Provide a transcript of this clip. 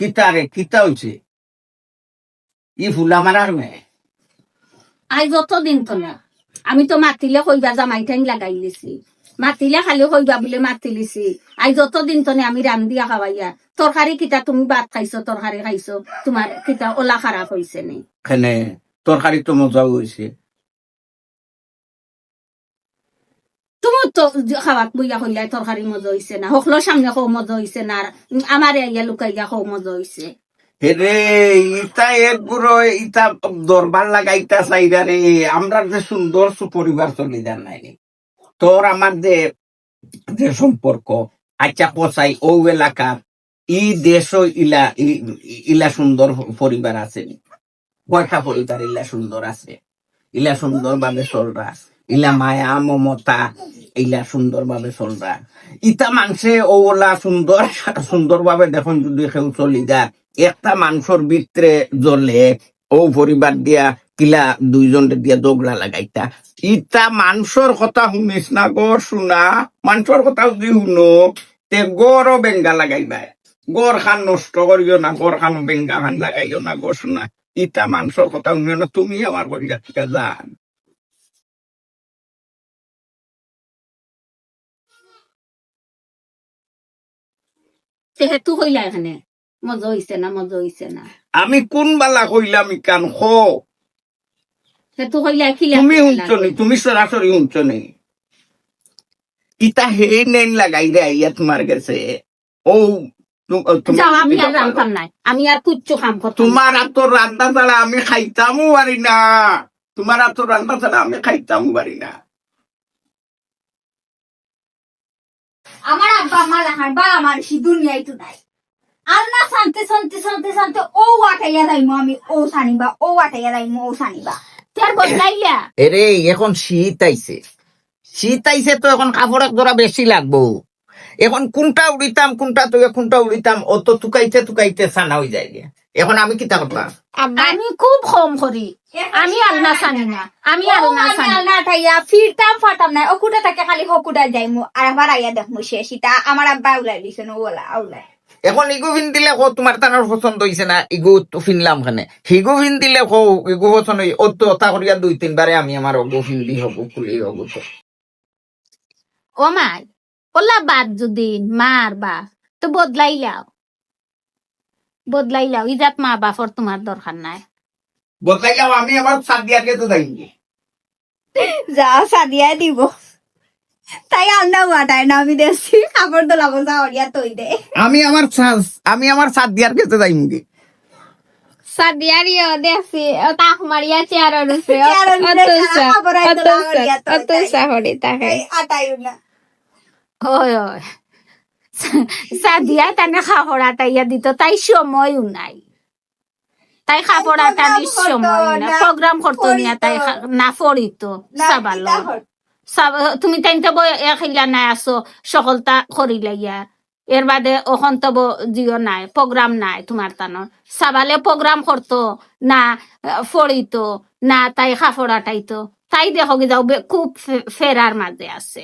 কিতা রে কিতা হইছে? ই ফুলা মারার মেয়ে আই যত দিন তো না। আমি তো মাতিলে কইবা জামাই ঠাইন লাগাই লিছি মাতিলে খালি কইবা বলে মাতি লিছি আই যত দিন তো আমি রান্ধিয়া খাওয়াইয়া তরকারি কিতা তুমি ভাত খাইছো তরকারি খাইছো তোমার কিতা ওলা খারাপ হইছে নি? তরকারি তো মজাও হয়েছে তুমি তো খাওয়াত বইয়া কইলাই তরকারি মজা হইছে না। সকলোর সামনে খৌ মজা হইছে না। আমার ইয়া লুকাইয়া খৌ মজা হইছে হেরে ইটা এক ইটা দরবার লাগাইতা রে আমরা যে সুন্দর সুপরিবার যান নাই তোর আমার যে যে সম্পর্ক আচ্ছা পচাই ও ই দেশ ইলা ইলা সুন্দর পরিবার আছে? কয়টা পরিবার ইলা সুন্দর আছে। ইলা সুন্দর ভাবে চলরা ইলা মায়া মমতা, ইলা সুন্দর ভাবে চলরা ইটা মানুষে ওলা সুন্দর ভাবে দেখুন যদি কেউ চলি যা। একটা মানুষের ভিতরে জ্বলে, ও পরিবার দিয়া কিলা দুইজন দিয়া দোগলা লাগাইতা। ইটা মানুষের কথা শুনিস না গো, শুনা। মানুষের কথা যদি শুনো, তে গড়ও বেঙ্গা লাগাইবা। গড় খান নষ্ট করিও না গড় খান বেঙ্গা খান লাগাইও না গো, শুনা। ইটা মানুষের কথা শুনিও তুমি আমার করিয়া থেকে সেহেতু কইলা এখানে। মজা হইছে না মজা হইছে না। আমি কোন বালা কইলাম ইকান খো সেহেতু কইলা খিলা তুমি শুনছো নি তুমি সরাসরি শুনছো নি? ইটা হে নেন লাগাই রে আইয়া তোমার কাছে। ও আমি আর নাই। আমি আর কুচ্ছু না। তোমার এত রান্না ছাড়া আমি খাইতামও পারি না। তোমার এত রান্না ছাড়া আমি খাইতামও পারি না। আমার আব্বা, আমার রাখার বা, আমার সি দুনিয়ায় তো নাই। আল্লাহ শান্তি শান্তি শান্তি শান্তি, ও আটাইয়া যাইমু আমি, ও সানিবা ও আটাইয়া যাইমু, ও সানিবা তার বদলাইয়া এরে, এখন শীত আইছে। শীত আইছে তো এখন কাপড় জোড়া বেশি লাগবো। এখন কোনটা উড়িতাম, কোনটা তো কোনটা উড়িতাম, অত তুকাইতে তুকাইতে সানা হয়ে যায়। এখন আমি কিতা করতাম আমি খুব কম করি। আমি আলনা জানি না। আমি আলনা জানি আল্লাহ আটাইয়া ফিরতাম ফাটাম নাই। ও কুটা তাকে খালি হকুটা যাইমু আর আবার আইয়া দেখমু শেষ ইটা আমার আব্বা উলাই দিছে ওলা আউলাই এখন ইগু ফিন দিলে কো তোমার তানার পছন্দ হইছে না? ইগু তো ফিনলাম খানে হিগু ফিন দিলে কো ইগু পছন্দ হই ও তো অতা করিয়া দুই তিনবারে আমি আমার অগু ফিনলি হব খুলি হব তো। ও মাই ওলা বাদ যদি মার বা তো বদলাইলাও বদলাইলাও ইজাত মা বাপর তোমার দরকার নাই। বলতাইলাম আমি আমার সাদিয়াকে তো যাইনি যা সাদিয়া দিব। তাই আল্লাহ আটাই না আমি দেখছি কাপড় দোলাবো যাওয়ারিয়া তৈ দে। আমি আমার আমি আমার সাদিয়াকে তো যাইনি সাদিয়ারিও দেখছি তাক মারিয়া চেয়ার আইতো অত তো সাহরি তাকে। আটাইও না। ওই ওই সাদিয়া তানে খাপড়া তাইয়া দিত তাই সময়ও নাই। তাই খাপড়া টানির সময় না প্রোগ্রাম করতো নিয়া তাই না পড়িত না, সাবালো তুমি তাইতে বই এখিলা নাই আছো সকলতা করিলে ইয়া। এর বাদে ওখন তো জিও নাই প্রোগ্রাম নাই তোমার তানোর সাবালে প্রোগ্রাম করতো না ফড়িতো না তাই খাফড়া টাইতো তাই দেখো যাও খুব ফেরার মাঝে আছে।